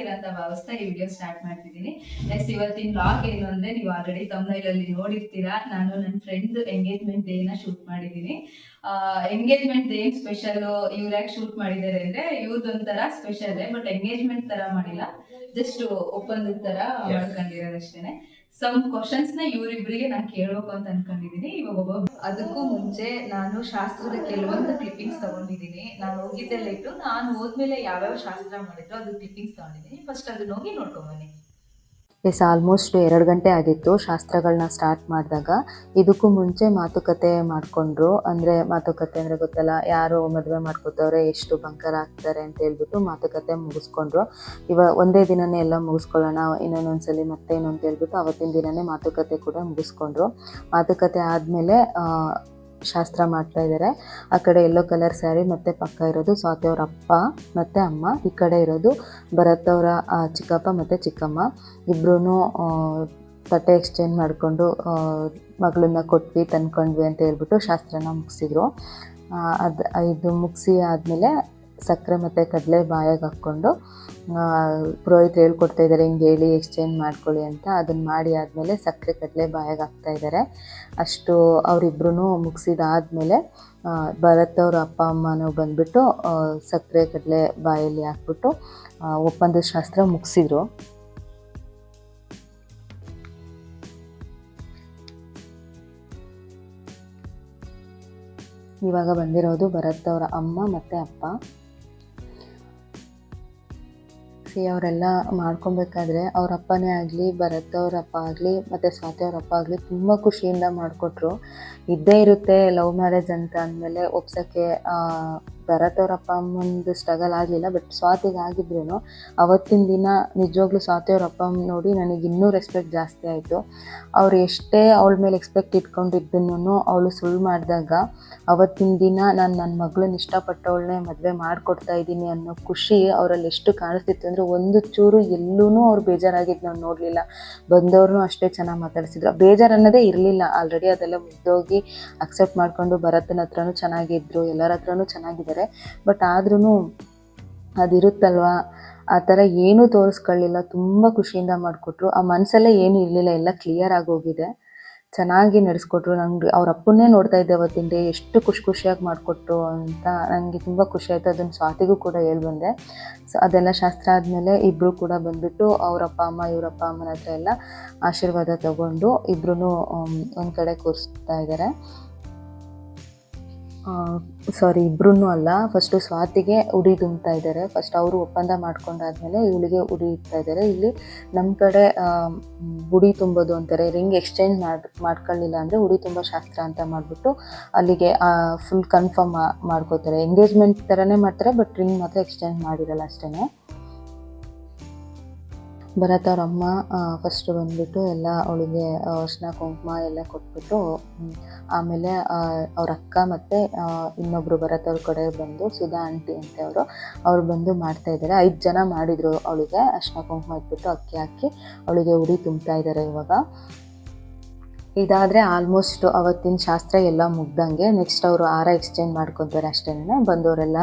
ಚೆನ್ನಾಗಿದ್ದೀರಾ ಅಂತ ಭಾವಿಸ್ತಾ ಈ ವಿಡಿಯೋ ಸ್ಟಾರ್ಟ್ ಮಾಡ್ತಿದ್ದೀನಿ. ನೆಕ್ಸ್ಟ್ ಇವತ್ತಿನ ಲಾಗ್ ಏನು ಅಂದ್ರೆ ನೀವು ಆಲ್ರೆಡಿ ತಮ್ಮಲ್ಲಿ ನೋಡಿರ್ತೀರಾ. ನಾನು ನನ್ನ ಫ್ರೆಂಡ್ ಎಂಗೇಜ್ಮೆಂಟ್ ಡೇನ ಶೂಟ್ ಮಾಡಿದ್ದೀನಿ. ಎಂಗೇಜ್ಮೆಂಟ್ ಡೇ ಸ್ಪೆಷಲ್ ಇವ್ರ್ಯಾಕ್ ಯಾಕೆ ಶೂಟ್ ಮಾಡಿದ್ದಾರೆ ಅಂದ್ರೆ ಇವ್ರದ್ದೊಂಥರ ಸ್ಪೆಷಲ್ ಬಟ್ ಎಂಗೇಜ್ಮೆಂಟ್ ತರ ಮಾಡಿಲ್ಲ. ಜಸ್ಟ್ ಒಪ್ಪಂದದ ತರ ಮಾಡ್ಕೊಂಡಿರೋದಷ್ಟೇನೆ ಸಮ್ ಕ್ವಶನ್ಸ್ನ ಇವರಿಬ್ಬರಿಗೆ ನಾನು ಕೇಳಬೇಕು ಅಂತ ಅನ್ಕೊಂಡಿದೀನಿ. ಇವಾಗ ಅದಕ್ಕೂ ಮುಂಚೆ ನಾನು ಶಾಸ್ತ್ರದ ಕೆಲವೊಂದು ಕ್ಲಿಪ್ಪಿಂಗ್ಸ್ ತಗೊಂಡಿದ್ದೀನಿ. ನಾನು ಹೋಗಿದ್ದೆಲ್ಲ ಇಟ್ಟು ನಾನು ಹೋದ್ಮೇಲೆ ಯಾವ್ಯಾವ ಶಾಸ್ತ್ರ ಮಾಡಿದ್ರು ಅದು ಕ್ಲಿಪ್ಪಿಂಗ್ಸ್ ತಗೊಂಡಿದ್ದೀನಿ. ಫಸ್ಟ್ ಅದನ್ನ ಹೋಗಿ ನೋಡ್ಕೊಂಬನ್ನಿ ಎಸ್ ಆಲ್ಮೋಸ್ಟ್ ಎರಡು ಗಂಟೆ ಆಗಿತ್ತು. ಶಾಸ್ತ್ರಗಳನ್ನ ಸ್ಟಾರ್ಟ್ ಮಾಡಿದಾಗ. ಇದಕ್ಕೂ ಮುಂಚೆ ಮಾತುಕತೆ ಮಾಡಿಕೊಂಡ್ರು. ಅಂದರೆ ಮಾತುಕತೆ ಅಂದರೆ ಗೊತ್ತಲ್ಲ, ಯಾರು ಮದುವೆ ಮಾಡ್ಕೋತವ್ರೆ, ಎಷ್ಟು ಬಂಕರ್ ಆಗ್ತಾರೆ ಅಂತ ಹೇಳ್ಬಿಟ್ಟು ಮಾತುಕತೆ ಮುಗಿಸ್ಕೊಂಡ್ರು. ಇವಾಗ ಒಂದೇ ದಿನನೇ ಎಲ್ಲ ಮುಗಿಸ್ಕೊಳ್ಳೋಣ, ಇನ್ನೊಂದೊಂದ್ಸಲಿ ಮತ್ತೆ ಅಂತ ಹೇಳ್ಬಿಟ್ಟು ಅವತ್ತಿನ ದಿನನೇ ಮಾತುಕತೆ ಕೂಡ ಮುಗಿಸ್ಕೊಂಡ್ರು. ಮಾತುಕತೆ ಆದಮೇಲೆ ಶಾಸ್ತ್ರ ಮಾಡ್ತಾ ಇದ್ದಾರೆ ಆ ಕಡೆ ಎಲ್ಲೋ ಕಲರ್ ಸ್ಯಾರಿ ಮತ್ತು ಪಕ್ಕ ಇರೋದು ಸ್ವಾತಿಯವ್ರ ಅಪ್ಪ ಮತ್ತು ಅಮ್ಮ. ಈ ಕಡೆ ಇರೋದು ಭರತ್ ಅವರ ಚಿಕ್ಕಪ್ಪ ಮತ್ತು ಚಿಕ್ಕಮ್ಮ. ಇಬ್ಬರೂ ತಟ್ಟೆ ಎಕ್ಸ್ಚೇಂಜ್ ಮಾಡಿಕೊಂಡು ಮಗಳನ್ನ ಕೊಟ್ವಿ, ತಂದ್ಕೊಂಡ್ವಿ ಅಂತ ಹೇಳ್ಬಿಟ್ಟು ಶಾಸ್ತ್ರನ ಮುಗಿಸಿದ್ರು. ಅದು, ಇದು ಮುಗಿಸಿ ಆದಮೇಲೆ ಸಕ್ಕರೆ ಮತ್ತು ಕಡಲೆ ಬಾಯಾಗೆ ಹಾಕ್ಕೊಂಡು ಪುರೋಹಿತರು ಹೇಳ್ಕೊಡ್ತಾ ಇದ್ದಾರೆ ಹಿಂಗೆ ಹೇಳಿ ಎಕ್ಸ್ಚೇಂಜ್ ಮಾಡ್ಕೊಳ್ಳಿ ಅಂತ. ಅದನ್ನು ಮಾಡಿ ಆದಮೇಲೆ ಸಕ್ಕರೆ, ಕಡಲೆ ಬಾಯಾಗೆ ಹಾಕ್ತಾ ಇದ್ದಾರೆ ಅಷ್ಟು ಅವರಿಬ್ರು ಮುಗಿಸಿದಾದ್ಮೇಲೆ ಭರತ್ ಅವ್ರ ಅಪ್ಪ, ಅಮ್ಮನೂ ಬಂದುಬಿಟ್ಟು ಸಕ್ಕರೆ, ಕಡಲೆ ಬಾಯಲ್ಲಿ ಹಾಕ್ಬಿಟ್ಟು ಒಪ್ಪಂದ ಶಾಸ್ತ್ರ ಮುಗಿಸಿದ್ರು. ಇವಾಗ ಬಂದಿರೋದು ಭರತ್ ಅವರ ಅಮ್ಮ ಮತ್ತು ಅಪ್ಪ. ಸಿ ಅವರೆಲ್ಲ ಮಾಡ್ಕೊಬೇಕಾದ್ರೆ ಅವ್ರ ಅಪ್ಪನೇ ಆಗಲಿ, ಭರತ್ ಅವ್ರ ಅಪ್ಪ ಆಗಲಿ, ಮತ್ತು ಸ್ವಾತಿ ಅವ್ರ ಅಪ್ಪ ಆಗಲಿ ತುಂಬ ಖುಷಿಯಿಂದ ಮಾಡಿಕೊಟ್ರು. ಇದ್ದೇ ಇರುತ್ತೆ ಲವ್ ಮ್ಯಾರೇಜ್ ಅಂತ ಅಂದಮೇಲೆ ಒಪ್ಸೋಕ್ಕೆ ಭರತ್ ಅವ್ರ ಅಪ್ಪ ಅಮ್ಮಂದು ಸ್ಟ್ರಗಲ್ ಆಗಲಿಲ್ಲ ಬಟ್ ಸ್ವಾತಿಗೆ ಆಗಿದ್ರು ಅವತ್ತಿನ ದಿನ ನಿಜವಾಗ್ಲೂ ಸ್ವಾತಿ ಅವ್ರ ಅಪ್ಪ ಅಮ್ಮ ನೋಡಿ ನನಗೆ ಇನ್ನೂ ರೆಸ್ಪೆಕ್ಟ್ ಜಾಸ್ತಿ ಆಯಿತು. ಅವ್ರು ಎಷ್ಟೇ ಅವಳ ಮೇಲೆ ಎಕ್ಸ್ಪೆಕ್ಟ್ ಇಟ್ಕೊಂಡಿದ್ದನ್ನು ಅವಳು ಸುಳ್ಳು ಮಾಡಿದಾಗ, ಅವತ್ತಿನ ದಿನ ನಾನು ನನ್ನ ಮಗಳನ್ನ ಇಷ್ಟಪಟ್ಟವಳನ್ನೇ ಮದುವೆ ಮಾಡಿಕೊಡ್ತಾ ಇದ್ದೀನಿ ಅನ್ನೋ ಖುಷಿ ಅವರಲ್ಲಿ ಎಷ್ಟು ಕಾಣಿಸ್ತಿತ್ತು ಅಂದರೆ ಒಂದು ಚೂರು ಎಲ್ಲೂ ಅವ್ರು ಬೇಜಾರಾಗಿದ್ದು ನಾವು ನೋಡಲಿಲ್ಲ. ಬಂದವ್ರನ್ನೂ ಅಷ್ಟೇ ಚೆನ್ನಾಗಿ ಮಾತಾಡಿಸಿದ್ರು. ಬೇಜಾರು ಅನ್ನೋದೇ ಇರಲಿಲ್ಲ. ಆಲ್ರೆಡಿ ಅದೆಲ್ಲ ಮುಗ್ದೋಗಿ ಅಕ್ಸೆಪ್ಟ್ ಮಾಡಿಕೊಂಡು ಭರತನ ಹತ್ರನೂ ಚೆನ್ನಾಗಿದ್ರು, ಎಲ್ಲರ ಹತ್ರನೂ ಚೆನ್ನಾಗಿದ್ದಾರೆ. ಬಟ್ ಆದ್ರೂ ಅದಿರುತ್ತಲ್ವಾ? ಆ ಥರ ಏನೂ ತೋರಿಸ್ಕೊಳ್ಳಿಲ್ಲ. ತುಂಬ ಖುಷಿಯಿಂದ ಮಾಡಿಕೊಟ್ರು. ಆ ಮನಸ್ಸಲ್ಲೇ ಏನು ಇರಲಿಲ್ಲ. ಎಲ್ಲ ಕ್ಲಿಯರ್ ಆಗೋಗಿದೆ ಚೆನ್ನಾಗಿ ನಡೆಸ್ಕೊಟ್ರು. ನಂಗೆ ಅವ್ರ ಅಪ್ಪನ್ನೇ ನೋಡ್ತಾ ಇದ್ದೆ ಅವತ್ತಿನ ಡೇ ಎಷ್ಟು ಖುಷಿ ಖುಷಿಯಾಗಿ ಮಾಡಿಕೊಟ್ರು ಅಂತ ನನಗೆ ತುಂಬ ಖುಷಿ ಆಯಿತು. ಅದನ್ನು ಸ್ವಾತಿಗೂ ಕೂಡ ಹೇಳಿ ಬಂದೆ. ಸೊ ಅದೆಲ್ಲ ಶಾಸ್ತ್ರ ಆದಮೇಲೆ ಇಬ್ಬರು ಕೂಡ ಬಂದುಬಿಟ್ಟು ಅವರಪ್ಪ ಅಮ್ಮ ಇವರಪ್ಪ ಅಮ್ಮನ ಹತ್ರ ಎಲ್ಲ ಆಶೀರ್ವಾದ ತಗೊಂಡು ಇಬ್ಬರೂ ಒಂದು ಕಡೆ ಕೂರಿಸ್ತಾ ಇದ್ದಾರೆ. ಸಾರಿ ಇಬ್ಬರೂ ಅಲ್ಲ. ಫಸ್ಟು ಸ್ವಾತಿಗೆ ಉಡಿ ತುಂಬ್ತಾ ಇದ್ದಾರೆ. ಫಸ್ಟ್ ಅವರು ಒಪ್ಪಂದ ಮಾಡ್ಕೊಂಡಾದ್ಮೇಲೆ ಇವಳಿಗೆ ಉಡಿ ಇಡ್ತಾ ಇದ್ದಾರೆ. ಇಲ್ಲಿ ನಮ್ಮ ಕಡೆ ಉಡಿ ತುಂಬೋದು ಅಂತಾರೆ. ರಿಂಗ್ ಎಕ್ಸ್ಚೇಂಜ್ ಮಾಡಿ, ಮಾಡ್ಕೊಳ್ಳಿಲ್ಲ ಅಂದರೆ ಉಡಿ ತುಂಬ ಶಾಸ್ತ್ರ ಅಂತ ಮಾಡಿಬಿಟ್ಟು ಅಲ್ಲಿಗೆ ಫುಲ್ ಕನ್ಫರ್ಮ್ ಮಾಡ್ಕೋತಾರೆ. ಎಂಗೇಜ್ಮೆಂಟ್ ಥರನೇ ಮಾಡ್ತಾರೆ ಬಟ್ ರಿಂಗ್ ಮಾತ್ರ ಎಕ್ಸ್ಚೇಂಜ್ ಮಾಡಿರಲ್ಲ ಅಷ್ಟೇ ಭರತ್ ಫಸ್ಟ್ ಬಂದ್ಬಿಟ್ಟು ಎಲ್ಲ ಅವಳಿಗೆ ಅರ್ಶಿನ, ಕುಂಕುಮ ಎಲ್ಲ ಕೊಟ್ಬಿಟ್ಟು ಆಮೇಲೆ ಅವ್ರ ಅಕ್ಕ ಮತ್ತು ಇನ್ನೊಬ್ಬರು ಭರತವ್ರ ಕಡೆ ಬಂದು ಸುಧಾ ಆಂಟಿ ಅಂತ ಅವರು, ಅವ್ರು ಬಂದು ಮಾಡ್ತಾ ಇದ್ದಾರೆ. ಐದು ಜನ ಮಾಡಿದರು ಅವಳಿಗೆ ಅರ್ಶಿನ, ಕುಂಕುಮ ಇಟ್ಬಿಟ್ಟು ಅಕ್ಕಿ ಹಾಕಿ, ಅವಳಿಗೆ ಉಡಿ ತುಂಬ್ತಾ ಇದ್ದಾರೆ ಇವಾಗ. ಇದಾದರೆ ಆಲ್ಮೋಸ್ಟ್ ಅವತ್ತಿನ ಶಾಸ್ತ್ರ ಎಲ್ಲ ಮುಗ್ದಂಗೆ ನೆಕ್ಸ್ಟ್ ಅವರು ಹಾರ ಎಕ್ಸ್ಚೇಂಜ್ ಮಾಡ್ಕೊತಾರೆ ಅಷ್ಟೇ ಬಂದವರೆಲ್ಲ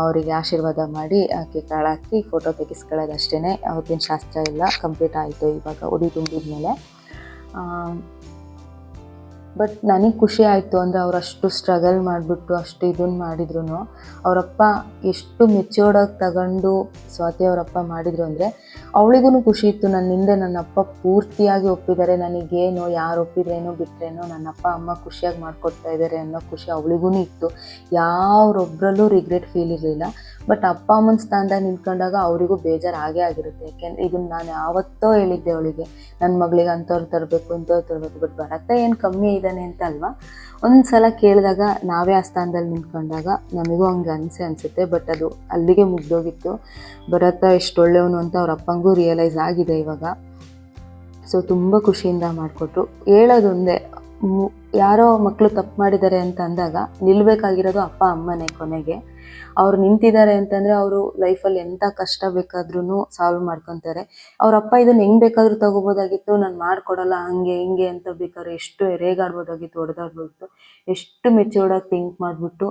ಅವರಿಗೆ ಆಶೀರ್ವಾದ ಮಾಡಿ ಆಕೆ ಕಾಳಾಕಿ ಫೋಟೋ ತೆಗೆಸ್ಕೊಳ್ಳೋದು ಅಷ್ಟೇ ಅವತ್ತಿನ ಶಾಸ್ತ್ರ ಎಲ್ಲ ಕಂಪ್ಲೀಟ್ ಆಯಿತು ಇವಾಗ, ಉಡಿ ತುಂಬಿದ ಮೇಲೆ ಬಟ್ ನನಗೆ ಖುಷಿ ಆಯಿತು ಅಂದರೆ ಅವ್ರು ಅಷ್ಟು ಸ್ಟ್ರಗಲ್ ಮಾಡಿಬಿಟ್ಟು ಅಷ್ಟು ಇದನ್ನು ಮಾಡಿದ್ರು ಅವರಪ್ಪ ಎಷ್ಟು ಮೆಚ್ಯೂರ್ಡಾಗಿ ತಗೊಂಡು ಸ್ವಾತಿ ಅವರಪ್ಪ ಮಾಡಿದ್ರು ಅಂದರೆ ಅವಳಿಗೂ ಖುಷಿ ಇತ್ತು. ನನ್ನ ಹಿಂದೆ ನನ್ನ ಅಪ್ಪ ಪೂರ್ತಿಯಾಗಿ ಒಪ್ಪಿದ್ದಾರೆ. ನನಗೇನು, ಯಾರು ಒಪ್ಪಿದ್ರೇನೋ ಬಿಟ್ಟರೇನೋ ನನ್ನ ಅಪ್ಪ, ಅಮ್ಮ ಖುಷಿಯಾಗಿ ಮಾಡಿಕೊಡ್ತಾ ಇದ್ದಾರೆ ಅನ್ನೋ ಖುಷಿ ಅವಳಿಗೂ ಇತ್ತು. ಯಾರೊಬ್ಬರಲ್ಲೂ ರಿಗ್ರೆಟ್ ಫೀಲ್ ಇರಲಿಲ್ಲ. ಬಟ್ ಅಪ್ಪ ಅಮ್ಮನ ಸ್ಥಾನದಾಗ ನಿಂತ್ಕೊಂಡಾಗ ಅವರಿಗೂ ಬೇಜಾರು ಆಗೇ ಆಗಿರುತ್ತೆ. ಯಾಕೆಂದರೆ ಇದನ್ನು ನಾನು ಯಾವತ್ತೋ ಹೇಳಿದ್ದೆ ಅವಳಿಗೆ ನನ್ನ ಮಗಳಿಗೆ ಅಂಥವ್ರು ತರಬೇಕು, ಇಂಥವ್ರು ತರಬೇಕು, ಬಟ್ ಬರತ್ತೆ ಏನು ಕಮ್ಮಿ ಇದ್ದಾನೆ ಅಂತ ಅಲ್ವಾ? ಒಂದು ಸಲ ಕೇಳಿದಾಗ ನಾವೇ ಆ ಸ್ಥಾನದಲ್ಲಿ ನಿಂತ್ಕೊಂಡಾಗ ನಮಗೂ ಹಂಗೆ ಅನಿಸೆ ಅನಿಸುತ್ತೆ ಬಟ್ ಅದು ಅಲ್ಲಿಗೆ ಮುಗ್ದೋಗಿತ್ತು. ಭರತ ಎಷ್ಟು ಒಳ್ಳೆಯವನು ಅಂತ ಅವ್ರ ಅಪ್ಪಂಗೂ ರಿಯಲೈಸ್ ಆಗಿದೆ ಇವಾಗ. ಸೊ ತುಂಬ ಖುಷಿಯಿಂದ ಮಾಡಿಕೊಟ್ರು. ಹೇಳೋದೊಂದೇ ಯಾರೋ ಮಕ್ಕಳು ತಪ್ಪು ಮಾಡಿದ್ದಾರೆ ಅಂತ ಅಂದಾಗ ನಿಲ್ಲಬೇಕಾಗಿರೋದು ಅಪ್ಪ, ಅಮ್ಮನೇ ಕೊನೆಗೆ. ಅವ್ರು ನಿಂತಿದ್ದಾರೆ ಅಂತಂದ್ರೆ ಅವರು ಲೈಫಲ್ಲಿ ಎಂತ ಕಷ್ಟ ಬೇಕಾದ್ರೂ ಸಾಲ್ವ್ ಮಾಡ್ಕೊಂತಾರೆ. ಅವ್ರ ಅಪ್ಪ ಇದನ್ನ ಹೆಂಗ್ ಬೇಕಾದ್ರೂ ತಗೋಬೋದಾಗಿತ್ತು, ನಾನು ಮಾಡ್ಕೊಡಲ್ಲ, ಹಂಗೆ ಹಿಂಗೆ ಅಂತ ಬೇಕಾದ್ರೆ ಎಷ್ಟು ರೇಗಾಡ್ಬೋದಾಗಿತ್ತು ಹೊಡೆದಾಡ್ಬೋದಿತ್ತು ಎಷ್ಟು ಮೆಚ್ಯೂರ್ಡಾಗಿ ಥಿಂಕ್ ಮಾಡ್ಬಿಟ್ಟು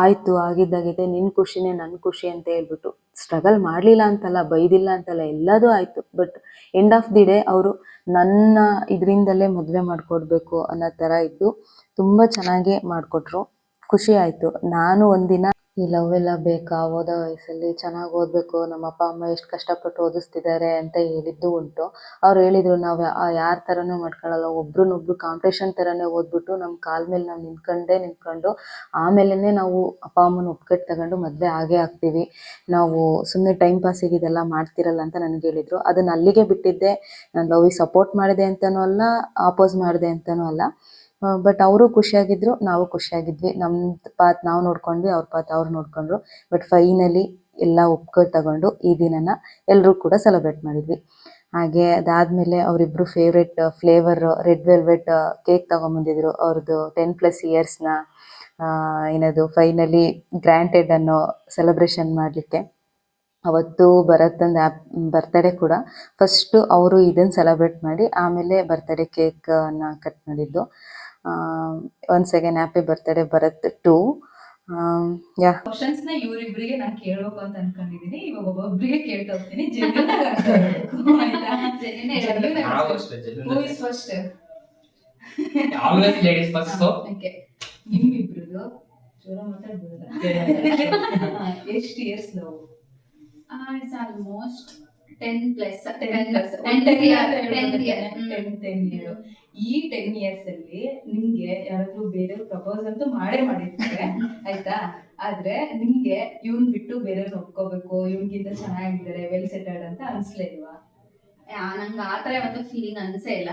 ಆಯಿತು, ಆಗಿದ್ದಾಗಿದೆ, ನಿನ್ ಖುಷಿನೇ ನನ್ನ ಖುಷಿ ಅಂತ ಹೇಳ್ಬಿಟ್ಟು. ಸ್ಟ್ರಗಲ್ ಮಾಡ್ಲಿಲ್ಲ ಅಂತಲ್ಲ, ಬೈದಿಲ್ಲ ಅಂತಲ್ಲ, ಎಲ್ಲದೂ ಆಯಿತು. But end of the day ಅವರು ನನ್ನ ಇದರಿಂದಲೇ ಮದುವೆ ಮಾಡ್ಕೊಡ್ಬೇಕು ಅನ್ನೋ ತರ ಇದ್ದು ತುಂಬಾ ಚೆನ್ನಾಗಿ ಮಾಡ್ಕೊಟ್ರು. ಖುಷಿ ಆಯ್ತು. ನಾನು ಒಂದಿನ ಈ ಲವ್ ಎಲ್ಲ ಬೇಕಾ? ಓದೋ ವಯಸ್ಸಲ್ಲಿ ಚೆನ್ನಾಗಿ ಓದಬೇಕು. ನಮ್ಮ ಅಪ್ಪ ಅಮ್ಮ ಎಷ್ಟು ಕಷ್ಟಪಟ್ಟು ಓದಿಸ್ತಿದ್ದಾರೆ ಅಂತ ಹೇಳಿದ್ದು ಉಂಟು. ಅವ್ರು ಹೇಳಿದ್ರು, ನಾವು ಯಾರ ಥರನೂ ಮಾಡ್ಕೊಳ್ಳಲ್ಲ ಒಬ್ರನ್ನೊಬ್ರು ಕಾಂಪಿಟೇಷನ್ ಥರನೇ ಓದ್ಬಿಟ್ಟು ನಮ್ಮ ಕಾಲ ಮೇಲೆ ನಾವು ನಿಂತ್ಕೊಂಡೇ ನಿಂತ್ಕೊಂಡು ಆಮೇಲೆ ನಾವು ಅಪ್ಪ, ಅಮ್ಮನ ಒಪ್ಪಿಗೆ ತಗೊಂಡು ಮದುವೆ ಆಗೇ ಆಗ್ತೀವಿ. ನಾವು ಸುಮ್ಮನೆ ಟೈಮ್ ಪಾಸಿಗೆ ಇದೆಲ್ಲ ಮಾಡ್ತಿರಲ್ಲ ಅಂತ ನನಗೆ ಹೇಳಿದ್ರು. ಅದನ್ನು ಅಲ್ಲಿಗೆ ಬಿಟ್ಟಿದ್ದೆ. ನಾನು ಲವ್ಗೆ ಸಪೋರ್ಟ್ ಮಾಡಿದೆ ಅಂತಾನೂ ಅಲ್ಲ ಆಪೋಸ್ ಮಾಡಿದೆ ಅಂತಾನೂ ಅಲ್ಲ. ಬಟ್ ಅವರು ಖುಷಿಯಾಗಿದ್ರು, ನಾವು ಖುಷಿಯಾಗಿದ್ವಿ. ನಮ್ ಪಾತ್ ನಾವು ನೋಡ್ಕೊಂಡ್ವಿ, ಅವ್ರ ಪಾತ್ ಅವ್ರು ನೋಡ್ಕೊಂಡ್ರು. ಬಟ್ ಫೈನಲಿ ಎಲ್ಲ ಒಪ್ಕೊಂಡು ತಗೊಂಡು ಈ ದಿನನ ಎಲ್ಲರೂ ಕೂಡ ಸೆಲೆಬ್ರೇಟ್ ಮಾಡಿದ್ವಿ. ಹಾಗೆ ಅದಾದ್ಮೇಲೆ ಅವರಿಬ್ಬರು favourite flavour red velvet cake ತಗೊಂಬಂದಿದ್ರು. ಅವ್ರದ್ದು ಟೆನ್ ಪ್ಲಸ್ ಇಯರ್ಸ್ನ ಏನದು ಫೈನಲಿ ಗ್ರ್ಯಾಂಟೆಡ್ ಅನ್ನೋ ಸೆಲೆಬ್ರೇಷನ್ ಮಾಡಲಿಕ್ಕೆ. ಅವತ್ತು ಭರತಂದು ಆ್ಯಪ್ ಬರ್ತಡೇ ಕೂಡ ಫಸ್ಟು ಅವರು ಇದನ್ನು ಸೆಲೆಬ್ರೇಟ್ ಮಾಡಿ ಆಮೇಲೆ ಬರ್ತಡೇ ಕೇಕನ್ನು ಕಟ್ ಮಾಡಿದ್ದು. Once second happy birthday Bharath to ಯಾ ಕ್ವಶನ್ಸ್ನ ಇವ್ರಿಬ್ರಿಗೆ ನಾನು ಕೇಳ್ಬೇಕು ಅಂತ ಅನ್ಕೊಂಡಿದೀನಿ. ಇವಾಗ ಒಬ್ಬೊಬ್ರಿಗೆ ಕೇಳ್ತಾ ಹೋಗ್ತೀನಿ ಜೆನ್ಯೂನ್ ನಾವು ಅಷ್ಟೇ who is first always ladies first so okay ನಿಮ್ಮಿಬ್ರದ್ದು ಜೋರ ಮಾತಾಡ್ಬೋದಲ್ಲ ಎಷ್ಟು years love it's almost ten plus ten plus ten year ಈ ಟೆನ್ ಇಯರ್ಸ್ ಅಲ್ಲಿ ನಿಮ್ಗೆ ಯಾರಾದ್ರೂ ಬೇರೆಯವ್ರು ಪ್ರಪೋಸ್ ಅಂತೂ ಮಾಡೇ ಮಾಡಿರ್ತಾರೆ, ಆಯ್ತಾ? ಆದ್ರೆ ನಿಮ್ಗೆ ಇವ್ನ್ ಬಿಟ್ಟು ಬೇರೆಯವ್ರನ್ನ ಒಪ್ಕೋಬೇಕು, ಇವ್ನ್ಗಿಂತ ಚೆನ್ನಾಗಿದ್ದಾರೆ ವೆಲ್ ಸೆಟಲ್ಡ್ ಅಂತ ಅನ್ಸ್ಲೇ ಇಲ್ವಾ? ನಂಗೆ ಆ ತರ ಯಾವತ್ತೂ ಫೀಲಿಂಗ್ ಅನ್ಸೇ ಇಲ್ಲ.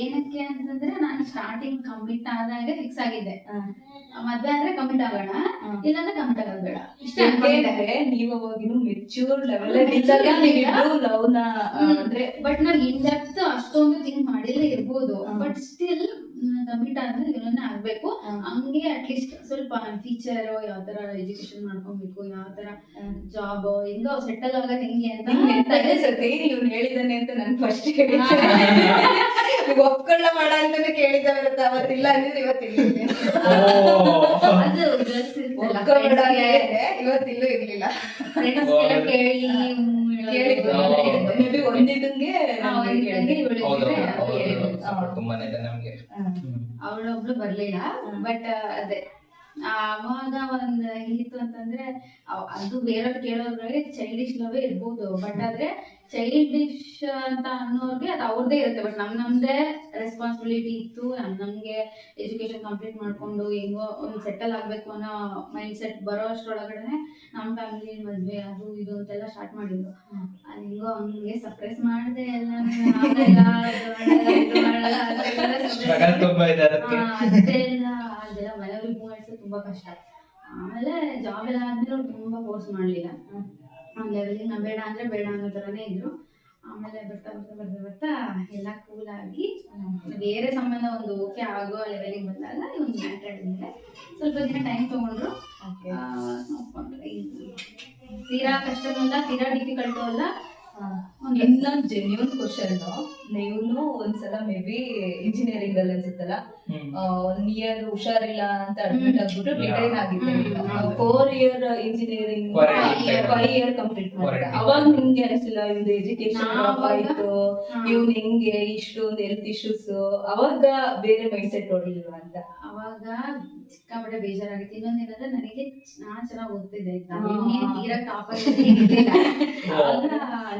ಏನಕ್ಕೆ ಅಂತಂದ್ರೆ ನಾನು ಸ್ಟಾರ್ಟಿಂಗ್ ಕಮಿಟ್ ಆದಾಗ ಫಿಕ್ಸ್ ಆಗಿದ್ದೆ. ಮದ್ವೆ ಆದ್ರೆ ಕಮಿಟ್ ಆಗೋಣ. ಇಲ್ಲಾಂದ್ರೆ ಕಮಿಟ್ ಆಗೋದು ಬೇಡ. ಇಷ್ಟ ಅನ್ಕೊಂಡಿದ್ದೆ. ನೀವು ಲೆವೆಲ್ ಅಂದ್ರೆ ಬಟ್ ನಾನು ಇನ್ ಡೆಪ್ತ್ ಅಷ್ಟೊಂದು ಥಿಂಕ್ ಮಾಡಿಲ್ಲ ಇರ್ಬೋದು. ಬಟ್ ಸ್ಟಿಲ್ ಕಮಿಟ್ ಆದ್ರೆ ಇವನನ್ನ ಆಗ್ಬೇಕು. ಹಂಗೆ ಅಟ್ಲೀಸ್ಟ್ ಸ್ವಲ್ಪ ಫೀಚರ್ ಯಾವ ತರ ಎಜುಕೇಶನ್ ಮಾಡ್ಕೊಬೇಕು ಯಾವ ತರ ಜಾಬ್ ಹೆಂಗ ಸೆಟಲ್ ಆಗೋದ್ ಹೆಂಗೆ ಅಂತ ಇವ್ನು ಹೇಳಿದಾನೆ ಅಂತ ನನ್ ಫಸ್ಟ್ ಒಪ್ಕೊಳ್ಳ ಮಾಡ ಅಂತಾನೆ ಕೇಳಿದ್ದ ಬರುತ್ತೆ ಅವತ್ತಿಲ್ಲ ಅಂದ್ರೆ ಇವತ್ತಿಲ್ಲ. ಅದು girls ಇರ್ತಲ್ಲ, ಒಪ್ಕೊಬೇಡ friends ಗೆ- ಇವತ್ತಿಲ್ಲೂ ಇರ್ಲಿಲ್ಲ. friends ಗೆಲ್ಲ ಕೇಳಿ ಹ್ಮ್ ಹೇಳೋದು ಕೇಳಿದ್ದು ಎಲ್ಲ ಹೌದು. ಇರುತ್ತೆ. ಮೇ ಬಿ ಒಂದಿದಂಗೆ ಹಾ, ಒಂದಿದ್ದಂಗೆ ಇವಳು ಹೌದು ಇದ್ರೆ ಹೌದು, ಅದು ಹೌದು ಹೇಳಿದ್ದು. support ತುಂಬಾನೇ ಇದೆ ನಮ್ಗೆ. ಅವಳೊಬ್ಳು ಬರ್ಲಿಲ್ಲ ಬಟ್ ಅದೇ. ಅವಾಗ ಒಂದ್ ಹೆಂಗಿತ್ತು ಅಂತಂದ್ರೆ ಅದು ಬೇರೆಯವ್ರು ಕೇಳೋರ್ಗಳಿಗೆ ಚೈಲ್ಡಿಶ್ ಲವೇ ಇರ್ಬೋದು. ಬಟ್ ಆದ್ರೆ ಚೈಲ್ಡಿಶ್ ಅಂತ ಅನ್ನೋರ್ಗೆ ಅದು ಅವ್ರದ್ದೇ ಇರುತ್ತೆ. ಬಟ್ ನಮ್ ನಮ್ದೇ ರೆಸ್ಪಾನ್ಸಿಬಿಲಿಟಿ ಇತ್ತು. ನಮ್ ನಮ್ಗೆ ಎಜುಕೇಶನ್ ಕಂಪ್ಲೀಟ್ ಮಾಡ್ಕೊಂಡು ಹೆಂಗೋ ಒಂದ್ ಸೆಟಲ್ ಆಗ್ಬೇಕು ಅನ್ನೋ ಮೈಂಡ್ ಸೆಟ್ ಬರೋ ಅಷ್ಟ್ರೊಳಗಡೆ ನಮ್ಮ ಫ್ಯಾಮಿಲಿ ಮದ್ವೆ ಅದು ಇದು ಅಂತೆಲ್ಲ ಸ್ಟಾರ್ಟ್ ಮಾಡಿದ್ರು. ಅದು ಹೆಂಗೋ ಹಂಗೆ ಸರ್ಪ್ರೈಸ್ ಮಾಡಿದೆ ಎಲ್ಲ ಅದೆಲ್ಲ ತುಂಬಾ ಕಷ್ಟ. ಆಮೇಲೆ ಜಾಬ್ ಎಲ್ಲ ಆದ್ಮೇಲೆ ಅವ್ರು ತುಂಬಾ ಫೋರ್ಸ್ ಮಾಡ್ಲಿಲ್ಲ. ಆ ಲೆವೆಲಿಗೆ ನಾ ಬೇಡ ಅಂದ್ರೆ ಬೇಡ ಅನ್ನೋ ತರನೇ ಇದ್ರು. ಆಮೇಲೆ ಬರ್ತಾ ಬರ್ತಾ ಬರ್ತಾ ಬರ್ತಾ ಎಲ್ಲ ಕೂಲ್ ಆಗಿ ಬೇರೆ ಸಂಬಂಧ ಒಂದು ಓಕೆ ಆಗೋ ಲೆವೆಲಿಗೆ ಬಂದಾಗ ಒಂದು ಮ್ಯಾಟರ್ ಮೇಲೆ ಸ್ವಲ್ಪ ದಿನ ಟೈಮ್ ತಗೊಂಡ್ರು. ತೀರಾ ಕಷ್ಟನೂ ಅಲ್ಲ ತೀರಾ ಡಿಫಿಕಲ್ಟು ಅಲ್ಲ. ಇನ್ನೊಂದ್ ಜೆನ್ಯೂನ್ ಕ್ವಶನ್ ನೀವು ಒಂದ್ಸಲ ಮೇ ಬಿ ಇಂಜಿನಿಯರಿಂಗ್ ಅಲ್ಲಿ ಅನ್ಸುತ್ತಲ್ಲ. ಒನ್ ಇಯರ್ ಹುಷಾರಿಲ್ಲ ಅಂತ ಅಡ್ಮಿಟ್ ಆಗ್ಬಿಟ್ಟು ರಿಟೈನ್ ಆಗಿದ್ದೆ four year engineering. Five year complete ಮಾಡಿದೆ. ಅವಾಗ ನಿಮ್ಗೆ ಅನಿಸಿಲ್ಲ ಇದು ಎಜುಕೇಶನ್ ಆಯ್ತು. ಇವ್ನ್ ಹೆಂಗೆ ಇಷ್ಟೊಂದು ಹೆಲ್ತ್ ಇಶ್ಯೂಸ್ ಅವಾಗ ಬೇರೆ ಮೈಂಡ್ ಸೆಟ್ ಹೊಡಿಲ್ವಾ ಅಂತ? ಅವಾಗ ಸಿಕ್ಕಾಪಟ್ಟೆ ಬೇಜಾರಾಗಿತ್ತು. ಇನ್ನೊಂದೇನಂದ್ರೆ ನನಗೆ ನಾನ್ ಚೆನ್ನಾಗಿ ಓದ್ತಿದ್ದೆ ಆಯ್ತಾ? ಹಾ. ಇನ್ನೇನ್ ತೀರಾ ಟಾಪರ್ ಆವಾಗ